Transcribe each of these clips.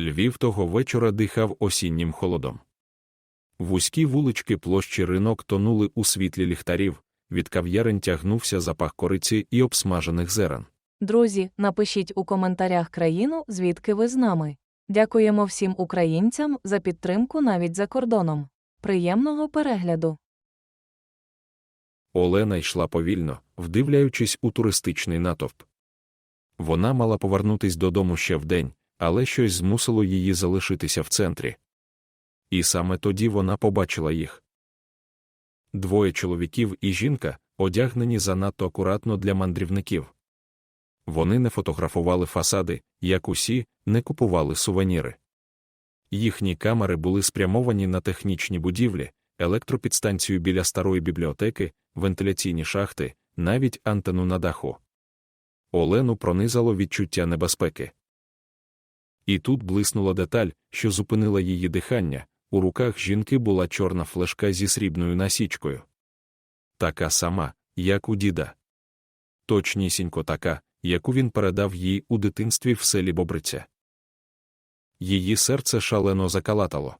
Львів того вечора дихав осіннім холодом. Вузькі вулички площі ринок тонули у світлі ліхтарів, від кав'ярень тягнувся запах кориці і обсмажених зерен. Друзі, напишіть у коментарях країну, звідки ви з нами. Дякуємо всім українцям за підтримку навіть за кордоном. Приємного перегляду! Олена йшла повільно, вдивляючись у туристичний натовп. Вона мала повернутись додому ще вдень, але щось змусило її залишитися в центрі. І саме тоді вона побачила їх. Двоє чоловіків і жінка, одягнені занадто акуратно для мандрівників. Вони не фотографували фасади, як усі, не купували сувеніри. Їхні камери були спрямовані на технічні будівлі, електропідстанцію біля старої бібліотеки, вентиляційні шахти, навіть антенну на даху. Олену пронизало відчуття небезпеки. І тут блиснула деталь, що зупинила її дихання. У руках жінки була чорна флешка зі срібною насічкою. Така сама, як у діда. Точнісінько така, яку він передав їй у дитинстві в селі Бобриця. Її серце шалено закалатало.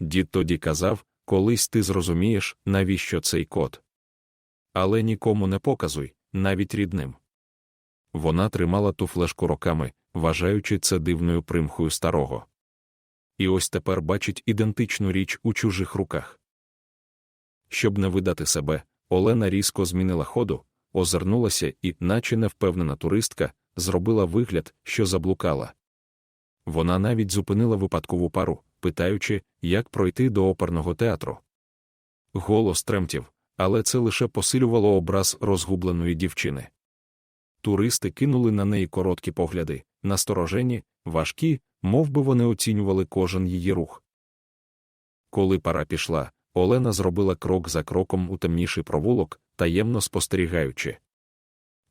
Дід тоді казав, колись ти зрозумієш, навіщо цей код. Але нікому не показуй, навіть рідним. Вона тримала ту флешку роками, вважаючи це дивною примхою старого. І ось тепер бачить ідентичну річ у чужих руках. Щоб не видати себе, Олена різко змінила ходу, озирнулася і, наче невпевнена туристка, зробила вигляд, що заблукала. Вона навіть зупинила випадкову пару, питаючи, як пройти до оперного театру. Голос тремтів, але це лише посилювало образ розгубленої дівчини. Туристи кинули на неї короткі погляди, насторожені, важкі, мов би вони оцінювали кожен її рух. Коли пара пішла, Олена зробила крок за кроком у темніший провулок, таємно спостерігаючи.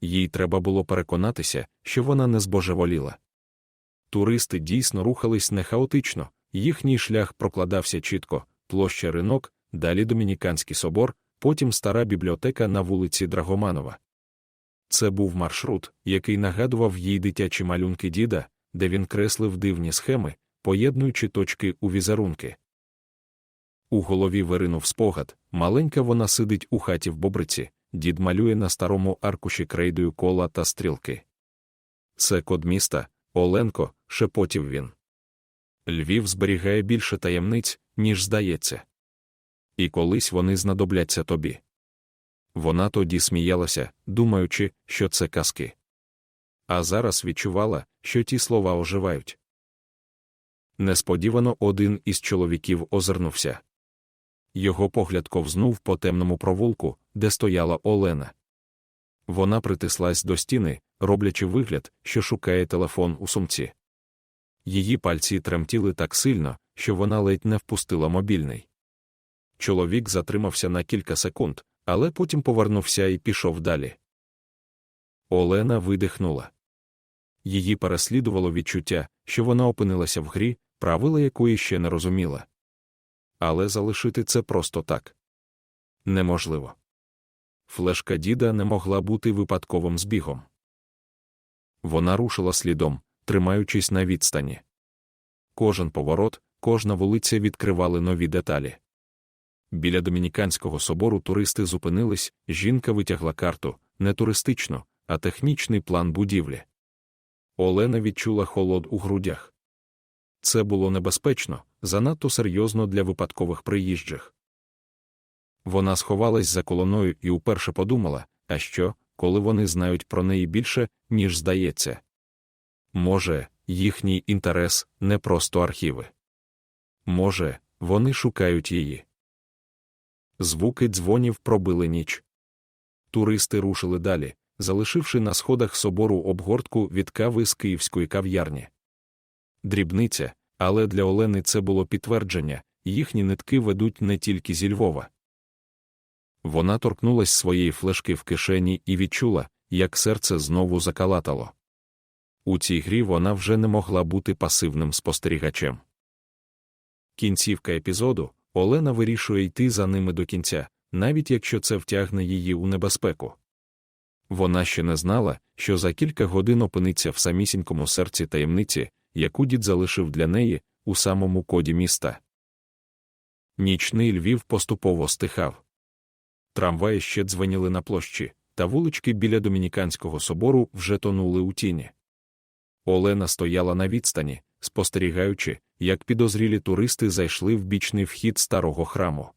Їй треба було переконатися, що вона не збожеволіла. Туристи дійсно рухались не хаотично, їхній шлях прокладався чітко, площа ринок, далі Домініканський собор, потім стара бібліотека на вулиці Драгоманова. Це був маршрут, який нагадував їй дитячі малюнки діда, де він креслив дивні схеми, поєднуючи точки у візерунки. У голові виринув спогад, маленька вона сидить у хаті в бобриці, дід малює на старому аркуші крейдою кола та стрілки. Це код міста, Оленко, шепотів він. Львів зберігає більше таємниць, ніж здається. І колись вони знадобляться тобі. Вона тоді сміялася, думаючи, що це казки. А зараз відчувала, що ті слова оживають. Несподівано один із чоловіків озирнувся. Його погляд ковзнув по темному провулку, де стояла Олена. Вона притислась до стіни, роблячи вигляд, що шукає телефон у сумці. Її пальці тремтіли так сильно, що вона ледь не впустила мобільний. Чоловік затримався на кілька секунд, але потім повернувся і пішов далі. Олена видихнула. Її переслідувало відчуття, що вона опинилася в грі, правила якої ще не розуміла. Але залишити це просто так неможливо. Флешка діда не могла бути випадковим збігом. Вона рушила слідом, тримаючись на відстані. Кожен поворот, кожна вулиця відкривали нові деталі. Біля Домініканського собору туристи зупинились, жінка витягла карту, не туристичну, а технічний план будівлі. Олена відчула холод у грудях. Це було небезпечно, занадто серйозно для випадкових приїжджих. Вона сховалась за колоною і уперше подумала, а що, коли вони знають про неї більше, ніж здається. Може, їхній інтерес не просто архіви. Може, вони шукають її. Звуки дзвонів пробили ніч. Туристи рушили далі, залишивши на сходах собору обгортку від кави з київської кав'ярні. Дрібниця, але для Олени це було підтвердження їхні нитки ведуть не тільки зі Львова. Вона торкнулась своєї флешки в кишені і відчула, як серце знову закалатало. У цій грі вона вже не могла бути пасивним спостерігачем. Кінцівка епізоду Олена вирішує йти за ними до кінця, навіть якщо це втягне її у небезпеку. Вона ще не знала, що за кілька годин опиниться в самісінькому серці таємниці, яку дід залишив для неї у самому коді міста. Нічний Львів поступово стихав. Трамваї ще дзвеніли на площі, та вулички біля Домініканського собору вже тонули у тіні. Олена стояла на відстані, спостерігаючи, як підозрілі туристи зайшли в бічний вхід старого храму.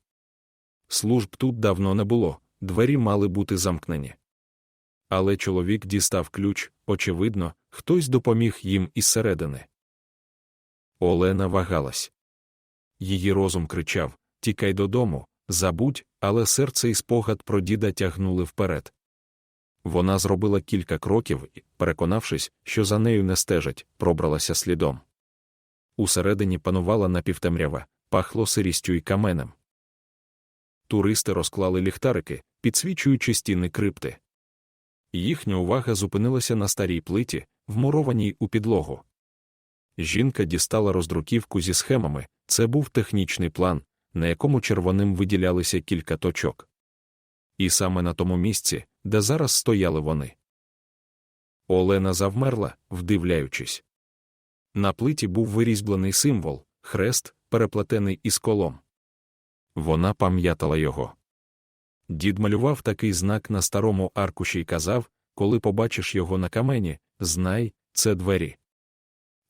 Служб тут давно не було, двері мали бути замкнені. Але чоловік дістав ключ, очевидно, хтось допоміг їм із середини. Олена вагалась. Її розум кричав Тікай додому, забудь, але серце і спогад про діда тягнули вперед. Вона зробила кілька кроків і, переконавшись, що за нею не стежать, пробралася слідом. Усередині панувала напівтемрява, пахло сирістю й каменем. Туристи розклали ліхтарики, підсвічуючи стіни крипти. Їхня увага зупинилася на старій плиті, вмурованій у підлогу. Жінка дістала роздруківку зі схемами, це був технічний план, на якому червоним виділялися кілька точок. І саме на тому місці, де зараз стояли вони. Олена завмерла, вдивляючись. На плиті був вирізблений символ хрест, переплетений із колом. Вона пам'ятала його. Дід малював такий знак на старому аркуші й казав коли побачиш його на камені, знай, це двері.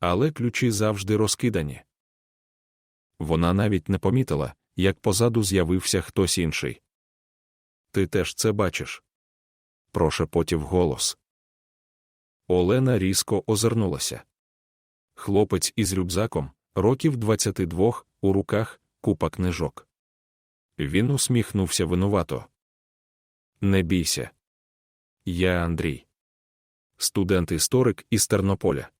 Але ключі завжди розкидані. Вона навіть не помітила, як позаду з'явився хтось інший. Ти теж це бачиш? прошепотів голос. Олена різко озирнулася. Хлопець із рюкзаком, років 22, у руках купа книжок. Він усміхнувся винувато. Не бійся. Я Андрій, студент-історик із Тернополя.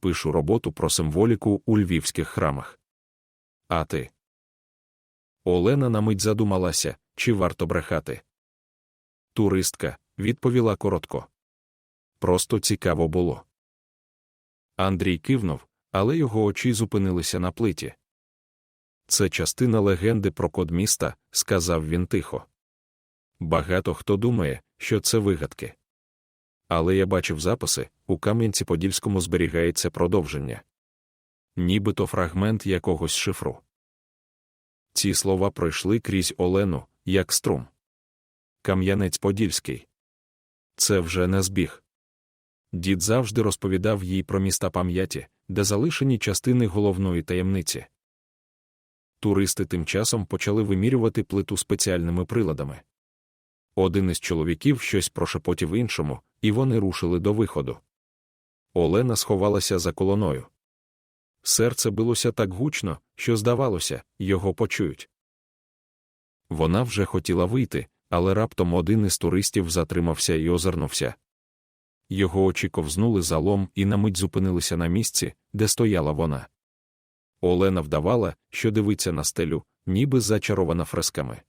Пишу роботу про символіку у львівських храмах. А ти? Олена на мить задумалася, чи варто брехати. Туристка відповіла коротко. Просто цікаво було. Андрій кивнув, але його очі зупинилися на плиті. Це частина легенди про код міста, сказав він тихо. Багато хто думає, що це вигадки. Але я бачив записи, у Кам'янці-Подільському зберігається продовження. Нібито фрагмент якогось шифру. Ці слова пройшли крізь Олену, як струм. Кам'янець-Подільський. Це вже не збіг. Дід завжди розповідав їй про міста пам'яті, де залишені частини головної таємниці. Туристи тим часом почали вимірювати плиту спеціальними приладами. Один із чоловіків щось прошепотів іншому, і вони рушили до виходу. Олена сховалася за колоною. Серце билося так гучно, що, здавалося, його почують. Вона вже хотіла вийти, але раптом один із туристів затримався і озирнувся. Його очі ковзнули залом і на мить зупинилися на місці, де стояла вона. Олена вдавала, що дивиться на стелю, ніби зачарована фресками.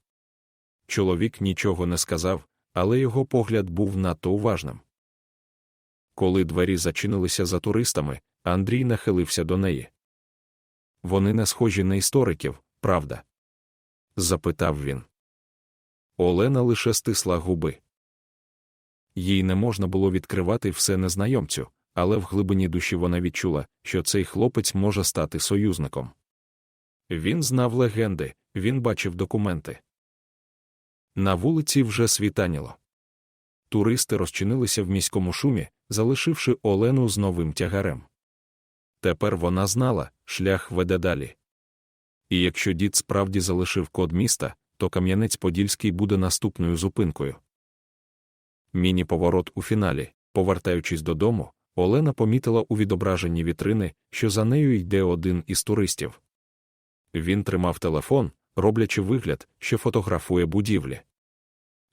Чоловік нічого не сказав, але його погляд був надто уважним. Коли двері зачинилися за туристами, Андрій нахилився до неї. Вони не схожі на істориків, правда? запитав він. Олена лише стисла губи. Їй не можна було відкривати все незнайомцю, але в глибині душі вона відчула, що цей хлопець може стати союзником. Він знав легенди, він бачив документи. На вулиці вже світаніло. Туристи розчинилися в міському шумі, залишивши Олену з новим тягарем. Тепер вона знала, шлях веде далі. І якщо дід справді залишив код міста, то Кам'янець-Подільський буде наступною зупинкою. Міні-поворот у фіналі, повертаючись додому, Олена помітила у відображенні вітрини, що за нею йде один із туристів. Він тримав телефон, роблячи вигляд, що фотографує будівлі.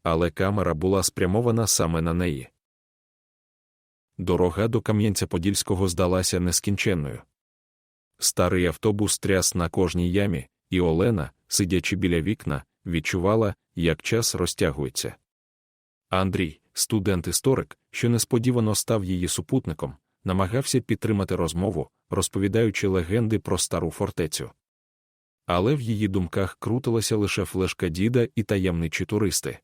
Але камера була спрямована саме на неї. Дорога до Кам'янця-Подільського здалася нескінченною. Старий автобус тряс на кожній ямі, і Олена, сидячи біля вікна, відчувала, як час розтягується. Андрій, студент-історик, що несподівано став її супутником, намагався підтримати розмову, розповідаючи легенди про стару фортецю. Але в її думках крутилася лише флешка діда і таємничі туристи.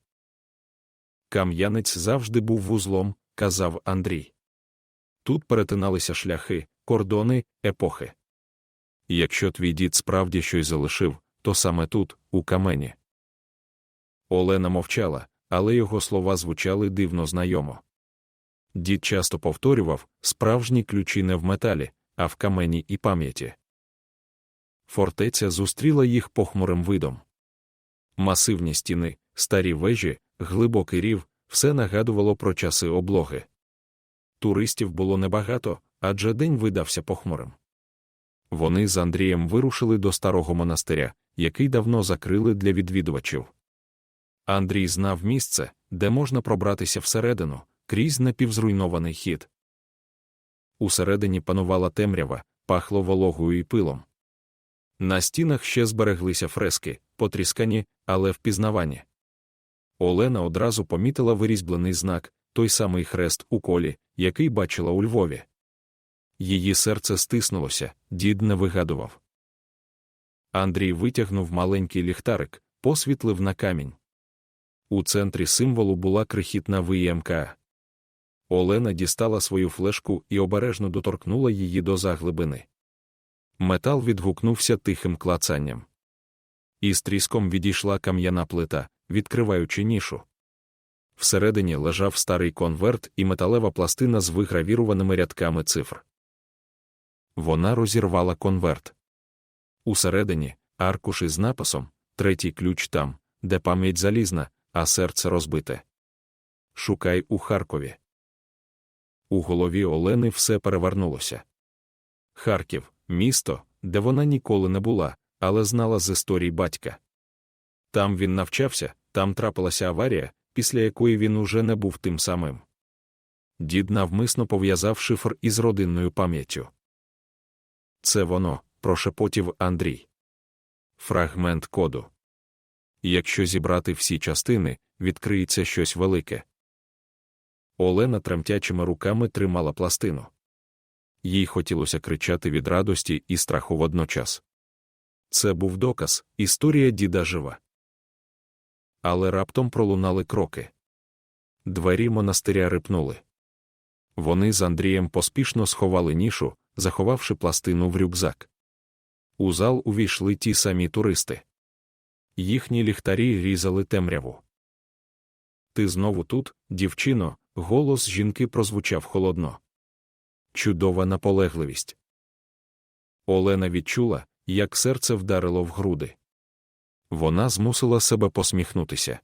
Кам'янець завжди був вузлом, казав Андрій. Тут перетиналися шляхи, кордони епохи. Якщо твій дід справді щось залишив, то саме тут, у камені. Олена мовчала, але його слова звучали дивно знайомо. Дід часто повторював справжні ключі не в металі, а в камені і пам'яті. Фортеця зустріла їх похмурим видом. Масивні стіни, старі вежі, глибокий рів, все нагадувало про часи облоги. Туристів було небагато, адже день видався похмурим. Вони з Андрієм вирушили до старого монастиря, який давно закрили для відвідувачів. Андрій знав місце, де можна пробратися всередину, крізь напівзруйнований хід. Усередині панувала темрява, пахло вологою і пилом. На стінах ще збереглися фрески, потріскані, але впізнавані. Олена одразу помітила вирізблений знак, той самий хрест у колі, який бачила у Львові. Її серце стиснулося, дід не вигадував. Андрій витягнув маленький ліхтарик, посвітлив на камінь. У центрі символу була крихітна виємка. Олена дістала свою флешку і обережно доторкнула її до заглибини. Метал відгукнувся тихим клацанням. Із тріском відійшла кам'яна плита, відкриваючи нішу. Всередині лежав старий конверт і металева пластина з вигравіруваними рядками цифр. Вона розірвала конверт. Усередині аркуш із написом третій ключ там, де пам'ять залізна, а серце розбите. Шукай у Харкові. У голові Олени все перевернулося. Харків місто, де вона ніколи не була, але знала з історій батька. Там він навчався, там трапилася аварія, після якої він уже не був тим самим. Дід навмисно пов'язав шифр із родинною пам'яттю. Це воно, прошепотів Андрій. Фрагмент коду. Якщо зібрати всі частини, відкриється щось велике. Олена тремтячими руками тримала пластину. Їй хотілося кричати від радості і страху водночас. Це був доказ, історія діда жива. Але раптом пролунали кроки. Двері монастиря рипнули. Вони з Андрієм поспішно сховали нішу, заховавши пластину в рюкзак. У зал увійшли ті самі туристи. Їхні ліхтарі різали темряву. Ти знову тут, дівчино, голос жінки прозвучав холодно. Чудова наполегливість. Олена відчула, як серце вдарило в груди. Вона змусила себе посміхнутися.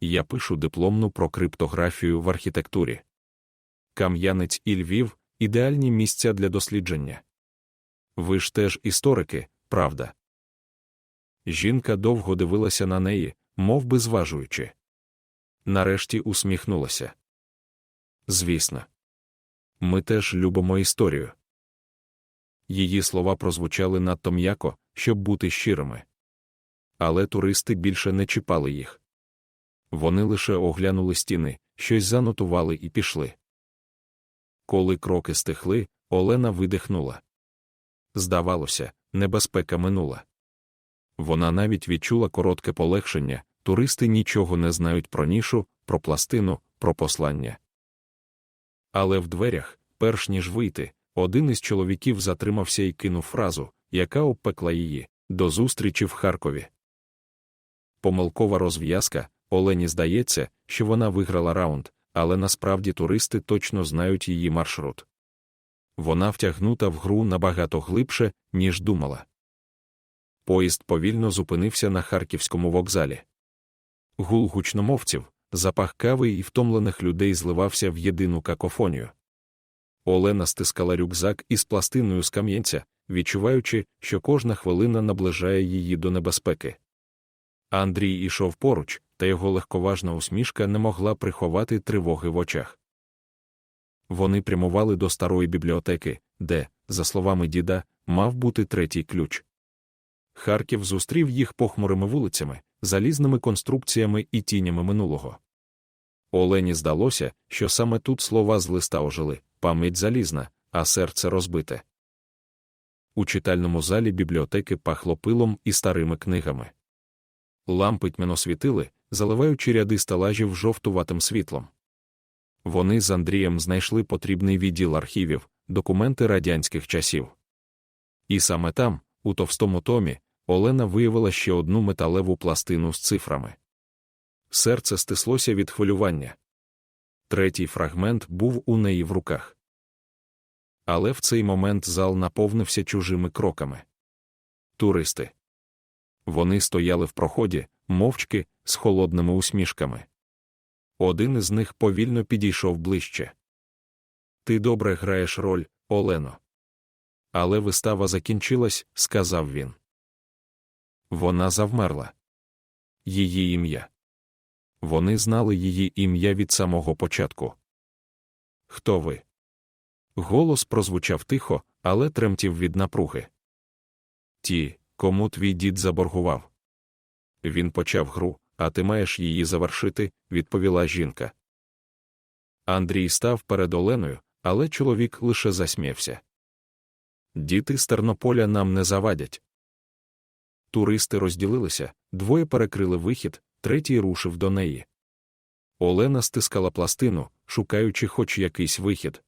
Я пишу дипломну про криптографію в архітектурі. Кам'янець і Львів ідеальні місця для дослідження. Ви ж теж історики, правда? Жінка довго дивилася на неї, мов би зважуючи. Нарешті усміхнулася. Звісно, ми теж любимо історію. Її слова прозвучали надто м'яко, щоб бути щирими. Але туристи більше не чіпали їх. Вони лише оглянули стіни, щось занотували і пішли. Коли кроки стихли, Олена видихнула. Здавалося, небезпека минула. Вона навіть відчула коротке полегшення туристи нічого не знають про нішу, про пластину, про послання. Але в дверях, перш ніж вийти, один із чоловіків затримався і кинув фразу, яка обпекла її до зустрічі в Харкові. Помилкова розв'язка Олені здається, що вона виграла раунд, але насправді туристи точно знають її маршрут. Вона втягнута в гру набагато глибше, ніж думала. Поїзд повільно зупинився на харківському вокзалі. Гул гучномовців, запах кави і втомлених людей зливався в єдину какофонію. Олена стискала рюкзак із пластиною з кам'янця, відчуваючи, що кожна хвилина наближає її до небезпеки. Андрій ішов поруч, та його легковажна усмішка не могла приховати тривоги в очах. Вони прямували до старої бібліотеки, де, за словами діда, мав бути третій ключ. Харків зустрів їх похмурими вулицями, залізними конструкціями і тінями минулого. Олені здалося, що саме тут слова з листа ожили пам'ять залізна, а серце розбите. У читальному залі бібліотеки пахло пилом і старими книгами. Лампи тьмяно світили, заливаючи ряди стелажів жовтуватим світлом. Вони з Андрієм знайшли потрібний відділ архівів, документи радянських часів. І саме там, у товстому томі, Олена виявила ще одну металеву пластину з цифрами. Серце стислося від хвилювання. Третій фрагмент був у неї в руках. Але в цей момент зал наповнився чужими кроками. Туристи. Вони стояли в проході, мовчки, з холодними усмішками. Один із них повільно підійшов ближче. Ти добре граєш роль, Олено. Але вистава закінчилась, сказав він. Вона завмерла. Її ім'я. Вони знали її ім'я від самого початку. Хто ви? Голос прозвучав тихо, але тремтів від напруги. Ті, кому твій дід заборгував. Він почав гру, а ти маєш її завершити, відповіла жінка. Андрій став перед Оленою, але чоловік лише засміявся. Діти з Тернополя нам не завадять. Туристи розділилися, двоє перекрили вихід, третій рушив до неї. Олена стискала пластину, шукаючи хоч якийсь вихід.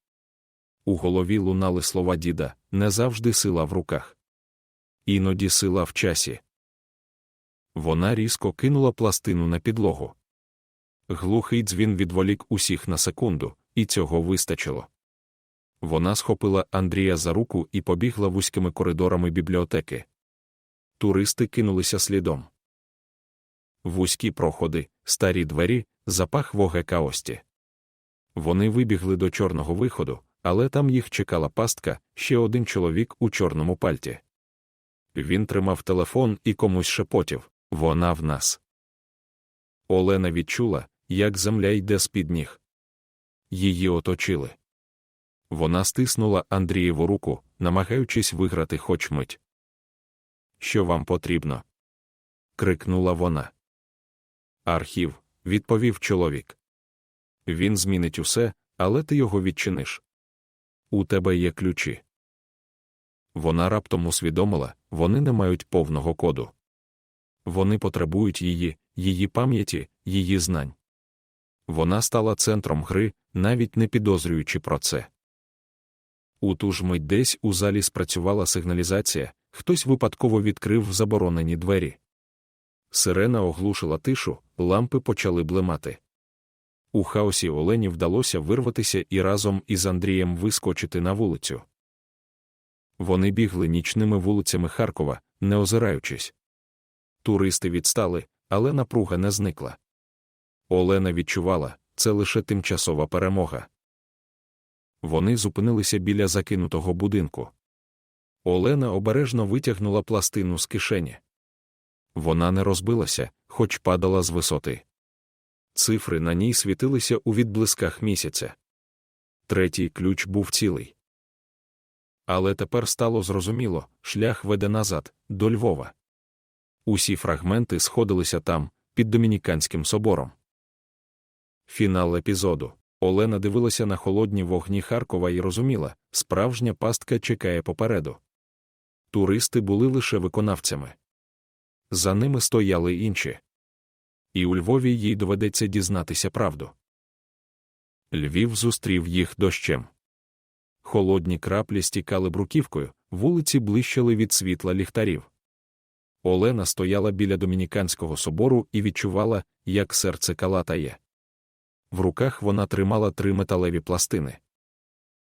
У голові лунали слова діда не завжди сила в руках. Іноді сила в часі. Вона різко кинула пластину на підлогу. Глухий дзвін відволік усіх на секунду, і цього вистачило. Вона схопила Андрія за руку і побігла вузькими коридорами бібліотеки. Туристи кинулися слідом. Вузькі проходи, старі двері, запах вогека ості. Вони вибігли до чорного виходу, але там їх чекала пастка, ще один чоловік у чорному пальті. Він тримав телефон і комусь шепотів вона в нас. Олена відчула, як земля йде з під ніг. Її оточили. Вона стиснула Андрієву руку, намагаючись виграти хоч мить. Що вам потрібно? крикнула вона. Архів, відповів чоловік. Він змінить усе, але ти його відчиниш. У тебе є ключі. Вона раптом усвідомила, вони не мають повного коду. Вони потребують її, її пам'яті, її знань. Вона стала центром гри, навіть не підозрюючи про це. У ту ж мить десь у залі спрацювала сигналізація, хтось випадково відкрив заборонені двері. Сирена оглушила тишу, лампи почали блимати. У хаосі Олені вдалося вирватися і разом із Андрієм вискочити на вулицю. Вони бігли нічними вулицями Харкова, не озираючись. Туристи відстали, але напруга не зникла. Олена відчувала, це лише тимчасова перемога. Вони зупинилися біля закинутого будинку. Олена обережно витягнула пластину з кишені. Вона не розбилася, хоч падала з висоти. Цифри на ній світилися у відблисках місяця. Третій ключ був цілий. Але тепер стало зрозуміло шлях веде назад, до Львова. Усі фрагменти сходилися там, під Домініканським собором. Фінал епізоду. Олена дивилася на холодні вогні Харкова і розуміла, справжня пастка чекає попереду. Туристи були лише виконавцями. За ними стояли інші. І у Львові їй доведеться дізнатися правду. Львів зустрів їх дощем. Холодні краплі стікали бруківкою, вулиці блищали від світла ліхтарів. Олена стояла біля домініканського собору і відчувала, як серце калатає. В руках вона тримала три металеві пластини.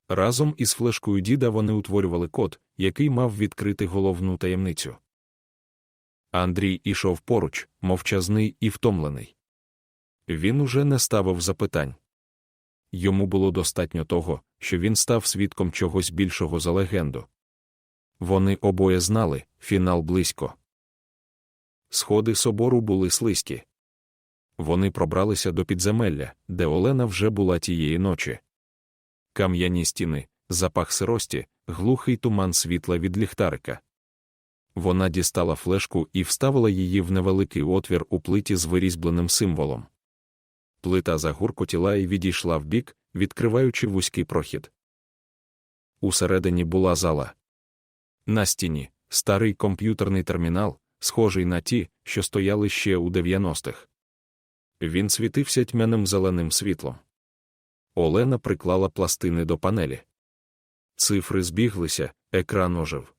Разом із флешкою діда вони утворювали код, який мав відкрити головну таємницю. Андрій ішов поруч, мовчазний і втомлений. Він уже не ставив запитань. Йому було достатньо того, що він став свідком чогось більшого за легенду. Вони обоє знали фінал близько. Сходи собору були слизькі. Вони пробралися до підземелля, де Олена вже була тієї ночі. Кам'яні стіни, запах сирості, глухий туман світла від ліхтарика. Вона дістала флешку і вставила її в невеликий отвір у плиті з вирізбленим символом. Плита загуркотіла і відійшла вбік, відкриваючи вузький прохід. Усередині була зала. На стіні старий комп'ютерний термінал, схожий на ті, що стояли ще у 90-х. Він світився тьмяним зеленим світлом. Олена приклала пластини до панелі. Цифри збіглися, екран ожив.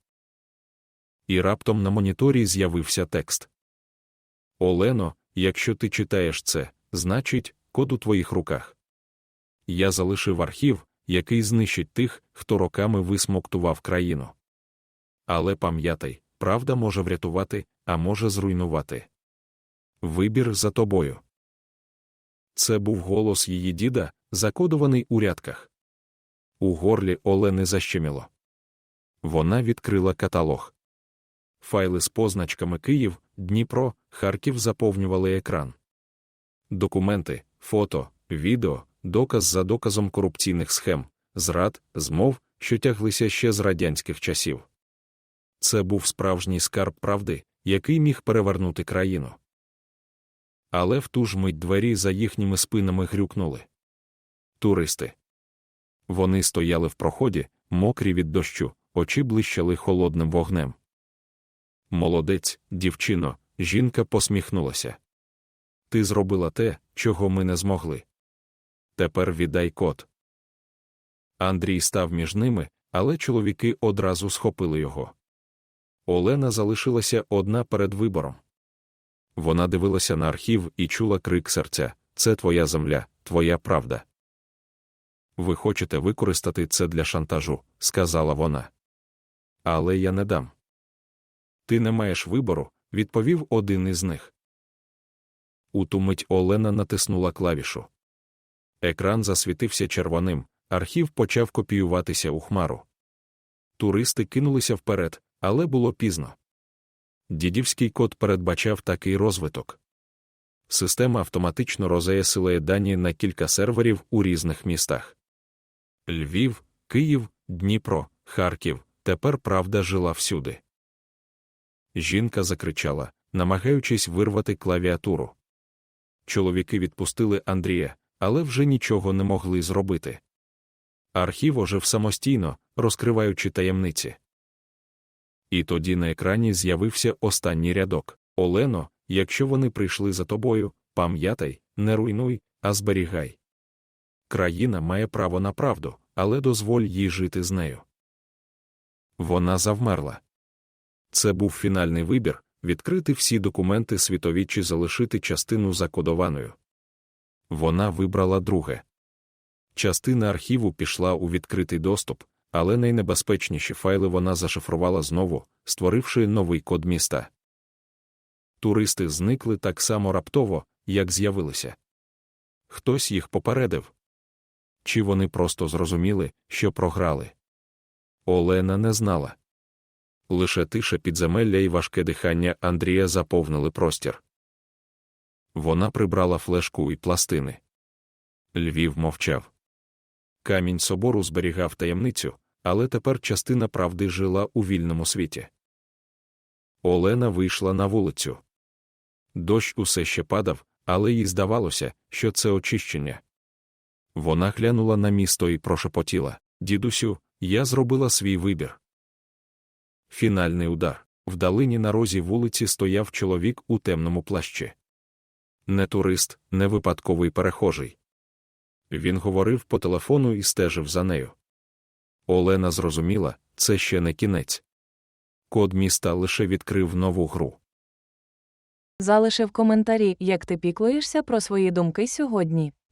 І раптом на моніторі з'явився текст. Олено, якщо ти читаєш це, значить, код у твоїх руках. Я залишив архів, який знищить тих, хто роками висмоктував країну. Але пам'ятай, правда може врятувати, а може зруйнувати. Вибір за тобою. Це був голос її діда, закодований у рядках. У горлі Олени защеміло. Вона відкрила каталог. Файли з позначками Київ, Дніпро, Харків заповнювали екран. Документи, фото, відео, доказ за доказом корупційних схем, зрад, змов, що тяглися ще з радянських часів. Це був справжній скарб правди, який міг перевернути країну. Але в ту ж мить двері за їхніми спинами грюкнули. Туристи. Вони стояли в проході, мокрі від дощу, очі блищали холодним вогнем. Молодець, дівчино, жінка посміхнулася. Ти зробила те, чого ми не змогли. Тепер віддай код. Андрій став між ними, але чоловіки одразу схопили його. Олена залишилася одна перед вибором. Вона дивилася на архів і чула крик серця це твоя земля, твоя правда. Ви хочете використати це для шантажу, сказала вона. Але я не дам. Ти не маєш вибору, відповів один із них. У ту мить Олена натиснула клавішу. Екран засвітився червоним, архів почав копіюватися у хмару. Туристи кинулися вперед, але було пізно. Дідівський код передбачав такий розвиток. Система автоматично розеясилає дані на кілька серверів у різних містах. Львів, Київ, Дніпро, Харків. Тепер правда жила всюди. Жінка закричала, намагаючись вирвати клавіатуру. Чоловіки відпустили Андрія, але вже нічого не могли зробити. Архів ожив самостійно, розкриваючи таємниці. І тоді на екрані з'явився останній рядок Олено, якщо вони прийшли за тобою, пам'ятай, не руйнуй, а зберігай. Країна має право на правду, але дозволь їй жити з нею. Вона завмерла. Це був фінальний вибір відкрити всі документи світові чи залишити частину закодованою. Вона вибрала друге. Частина архіву пішла у відкритий доступ, але найнебезпечніші файли вона зашифрувала знову, створивши новий код міста. Туристи зникли так само раптово, як з'явилися. Хтось їх попередив. Чи вони просто зрозуміли, що програли? Олена не знала. Лише тиша підземелля і важке дихання Андрія заповнили простір. Вона прибрала флешку і пластини. Львів мовчав. Камінь собору зберігав таємницю, але тепер частина правди жила у вільному світі. Олена вийшла на вулицю. Дощ усе ще падав, але їй здавалося, що це очищення. Вона глянула на місто і прошепотіла Дідусю, я зробила свій вибір. Фінальний удар. Вдалині на розі вулиці стояв чоловік у темному плащі. Не турист, не випадковий перехожий. Він говорив по телефону і стежив за нею. Олена зрозуміла, це ще не кінець. Код міста лише відкрив нову гру. Залиши в коментарі, як ти піклуєшся про свої думки сьогодні.